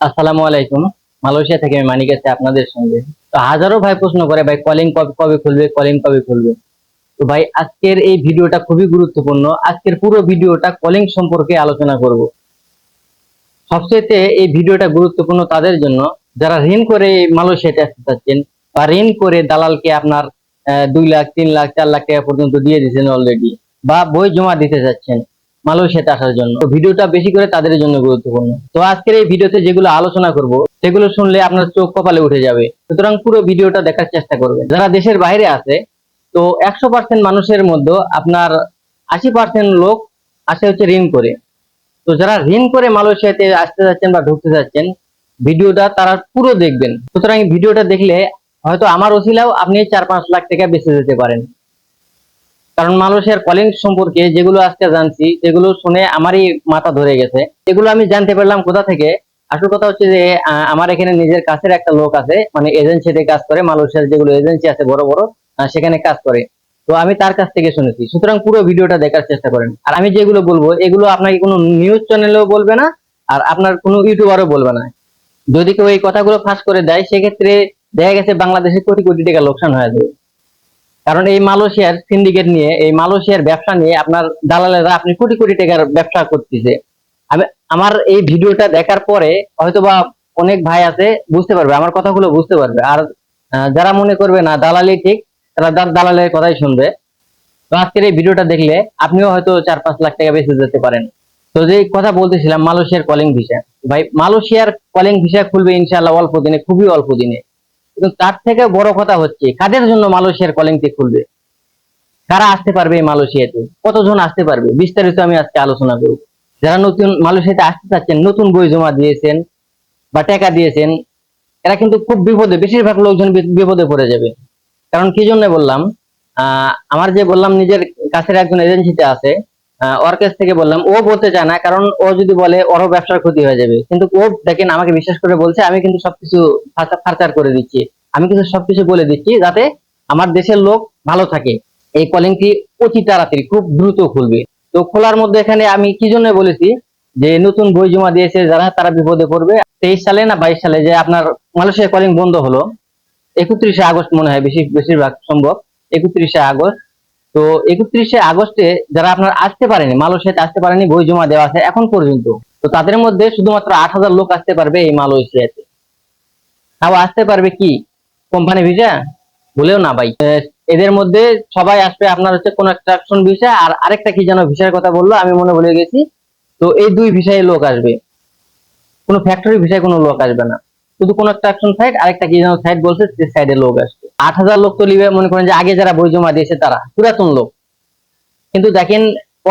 আসসালামু আলাইকুম। মালয়েশিয়া থেকে আমি মানিক আছি আপনাদের সঙ্গে। তো হাজারো ভাই প্রশ্ন করে, ভাই কলিং কবে কবে খুলবে কলিং কবে খুলবে? তো ভাই, আজকের এই ভিডিওটা খুবই গুরুত্বপূর্ণ। আজকের পুরো ভিডিওটা কলিং সম্পর্কে আলোচনা করব। সবচেয়ে এই ভিডিওটা গুরুত্বপূর্ণ তাদের জন্য। যারা ঋণ করে মালয়েশিয়াতে আসতে চাচ্ছেন বা ঋণ করে দালালকে আপনার দুই লাখ, তিন লাখ, চার লাখ টাকা পর্যন্ত দিয়ে দিয়েছেন অলরেডি বা বই জমা দিতে চাচ্ছেন মালয়েশিয়াতে আসার জন্য। তো ভিডিওটা বেশি করে তাদের জন্য গুরুত্বপূর্ণ। তো আজকের এই ভিডিওতে যেগুলো আলোচনা করব, সেগুলো শুনলে আপনার চোখ কপালে উঠে যাবে। সুতরাং পুরো ভিডিওটা দেখার চেষ্টা করবেন। যারা দেশের বাইরে আছে, তো একশো পার্সেন্ট মানুষের মধ্যে আপনার আশি পার্সেন্ট লোক আসে হচ্ছে ঋণ করে। তো যারা ঋণ করে মালয়েশিয়াতে আসতে যাচ্ছেন বা ঢুকতে যাচ্ছেন, ভিডিওটা তারা পুরো দেখবেন। সুতরাং ভিডিওটা দেখলে হয়তো আমার ওসিলাও আপনি চার পাঁচ লাখ টাকা বেঁচে যেতে পারেন। কারণ মালয়েশিয়ার কলিং সম্পর্কে যেগুলো আজকে জানছি সেগুলো শুনে আমারই মাথা ধরে গেছে। এগুলো আমি জানতে পারলাম কোথা থেকে? আসল কথা হচ্ছে যে আমার এখানে নিজের কাছের একটা লোক আছে মানে এজেন্সিতে কাজ করে মালয়েশিয়ার যেগুলো এজেন্সি আছে বড় বড় সেখানে কাজ করে। তো আমি তার কাছ থেকে শুনেছি। সুতরাং পুরো ভিডিওটা দেখার চেষ্টা করেন। আর আমি যেগুলো বলব, এগুলো আপনাকে কোনো নিউজ চ্যানেলেও বলবে না, আর আপনার কোনো ইউটিউবারও বলবে না। যদি কেউ এই কথাগুলো ফাঁস করে দেয়, সেক্ষেত্রে দেখা গেছে বাংলাদেশে কোটি কোটি টাকা লোকসান হয়ে যাবে। কারণ এই মালয়েশিয়ার সিন্ডিকেট নিয়ে, এই মালয়েশিয়ার ব্যবসা নিয়ে আপনার দালালেরা আপনি কোটি কোটি টাকার ব্যবসা করতেছে। আমি, আমার এই ভিডিওটা দেখার পরে হয়তোবা অনেক ভাই আছে, বুঝতে পারবে, আমার কথাগুলো বুঝতে পারবে। আর যারা মনে করবে না দালালি ঠিক, তারা দালালের কথাই শুনবে। তো আজকের এই ভিডিওটা দেখলে আপনিও হয়তো চার পাঁচ লাখ টাকা বেঁচে যেতে পারেন। তো যে কথা বলতেছিলাম, মালয়েশিয়ার কলিং ভিসা ভাই, মালয়েশিয়ার কলিং ভিসা খুলবে ইনশাল্লাহ অল্প দিনে, খুবই অল্প দিনে। কিন্তু তার থেকে বড় কথা হচ্ছে, কাদের জন্য মালয়েশিয়ার কলিংটি খুলবে? কারা আসতে পারবে মালয়েশিয়াতে? কতজন আসতে পারবে? বিস্তারিত আমি আজকে আলোচনা করব। যারা নতুন মালয়েশিয়াতে আসতে চাচ্ছেন, নতুন বই জমা দিয়েছেন বা টাকা দিয়েছেন, এরা কিন্তু খুব বিপদে, বেশিরভাগ লোকজন বিপদে পড়ে যাবে। কারণ কি জন্য বললাম আমার যে বললাম, নিজের কাছের একজন এজেন্সিতে আছে ওর কাছ থেকে বললাম, ও বলতে চায় না, কারণ ও যদি বলে, ওরও ব্যবসার ক্ষতি হয়ে যাবে। কিন্তু ও, দেখেন, আমাকে বিশ্বাস করে বলছে, আমি কিন্তু সবকিছু ফার্চার করে দিচ্ছি। আমি কিন্তু সবকিছু বলে দিচ্ছি যাতে আমার দেশের লোক ভালো থাকে। এই কলিংটি অতি তাড়াতাড়ি, খুব দ্রুত খুলবে। তো খোলার মধ্যে এখানে আমি কি জন্য বলেছি, যে নতুন বই জমা দিয়েছে যারা, তারা বিপদে পড়বে। তেইশ সালে না বাইশ সালে যে আপনার মালয়েশিয়া কলিং বন্ধ হলো, একত্রিশে আগস্ট মনে হয়, বেশি বেশিরভাগ সম্ভব, একত্রিশে আগস্ট। তো একত্রিশে আগস্টে যারা আপনার আসতে পারেনি, মালয়েশিয়াতে আসতে পারেনি, বই জমা দেওয়া আছে এখন পর্যন্ত। তো তাদের মধ্যে শুধুমাত্র আট হাজার লোক আসতে পারবে এই মালয়েশিয়াতে। তাও আসতে পারবে কি? Company visa? বলেও না ভাই। এদের মধ্যে সবাই আসবে আপনার হচ্ছে কোন এক্সট্রাকশন ভিসা আর আরেকটা কি যেন ভিসার কথা বলল, আমি মনে ভুলে গেছি। তো এই দুই ভিসায় লোক আসবে। কোনো ফ্যাক্টরি ভিসায় কোনো লোক আসবে না। শুধু কোন একটা অ্যাকশন সাইড আরেকটা কি যেন সাইড বলছে সে সাইডে লোক আসবে। আট হাজার লোক তো লিবে মনে করেন যে আগে যারা বই জমা দিয়েছে তারা, পুরাতন লোক। কিন্তু দেখেন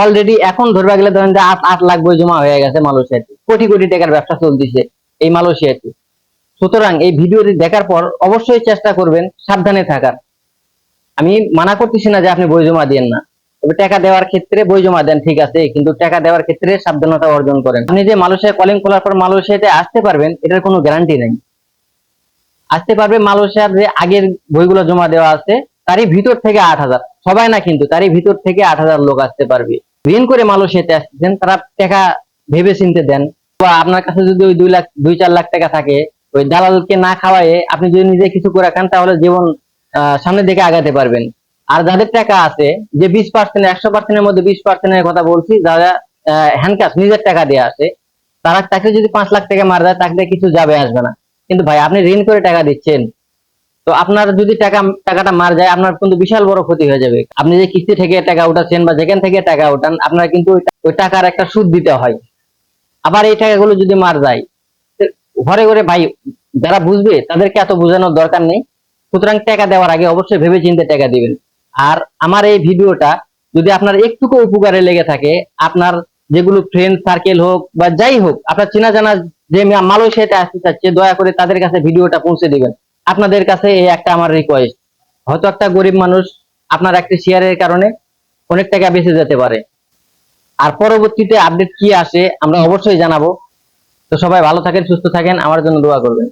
অলরেডি এখন ধরবা গেলে ধরেন যে আট আট লাখ বই জমা হয়ে গেছে মালয়েশিয়াতে। কোটি কোটি টাকার ব্যবসা চলতেছে এই মালয়েশিয়াতে। সুতরাং এই ভিডিওটি দেখার পর অবশ্যই চেষ্টা করবেন, সাবধানে থাকার। আমি মানা করতেছি না যে আপনি বই জমা দিয়েন না। তবে টাকা দেওয়ার ক্ষেত্রে বই জমা দেন, ঠিক আছে, কিন্তু টাকা দেওয়ার ক্ষেত্রে সাবধানতা অর্জন করেন। আপনি যে মালয়েশিয়া কলিং খোলার পর মালয়েশিয়াতে আসতে পারবেন, এটার কোনো গ্যারান্টি নেই। আসতে পারবে মালয়েশিয়ার যে আগের বইগুলো জমা দেওয়া আছে, তারই ভিতর থেকে আট হাজার। সবাই না কিন্তু, তারই ভিতর থেকে আট হাজার লোক আসতে পারবে। ঋণ করে মালয়েশিয়াতে আসতেছেন তারা টাকা ভেবে চিনতে দেন। বা আপনার কাছে যদি ওই দুই লাখ, দুই চার লাখ টাকা থাকে, ওই দালালকে না খাওয়ায়ে আপনি যদি নিজে কিছু করে খান, তাহলে জীবন সামনের দিকে আগাতে পারবেন। আর যাদের টাকা আছে, যে বিশ পার্সেন্ট একশো পার্সেন্টের মধ্যে বিশ পার্সেন্টের কথা বলছি, যারা হ্যান্ড ক্যাশ নিজের টাকা দিয়ে আসে, তারা তাকে যদি পাঁচ লাখ টাকা মার দেয় তাকে কিছু যাবে, আসবে না। কিন্তু ভাই, আপনি ঋণ করে টাকা দিচ্ছেন। তো আপনার যদি টাকা, টাকাটা মার যায়, আপনার কিন্তু বিশাল বড় ক্ষতি হয়ে যাবে। আপনি যে কিস্তি থেকে টাকা উঠাচ্ছেন বা যেখান থেকে টাকা উঠান, আপনার কিন্তু ওই টাকার একটা সুদ দিতে হয়। আবার এই টাকাগুলো যদি মার যায় ঘরে ঘরে ভাই, যারা বুঝবে, তাদেরকে এত বোঝানোর দরকার নেই। সুতরাং টাকা দেওয়ার আগে অবশ্যই ভেবে চিন্তে টাকা দিবেন। আর আমার এই ভিডিওটা যদি আপনার একটুকু উপকারে লেগে থাকে, আপনার যেগুলো ফ্রেন্ড সার্কেল হোক বা যাই হোক, আপনার চেনা জানা যে মালয়েশিয়াতে আসতে চাচ্ছে, দয়া করে তাদের কাছে ভিডিওটা পৌঁছে দিবেন। আপনাদের কাছে এই একটা আমার রিকোয়েস্ট হয়তো একটা গরিব মানুষ আপনার একটা শেয়ারের কারণে অনেক টাকা বেঁচে যেতে পারে। আর পরবর্তীতে আপডেট কি আসে আমরা অবশ্যই জানাব। তো সবাই ভালো থাকেন, সুস্থ থাকেন, আমার জন্য দোয়া করবেন।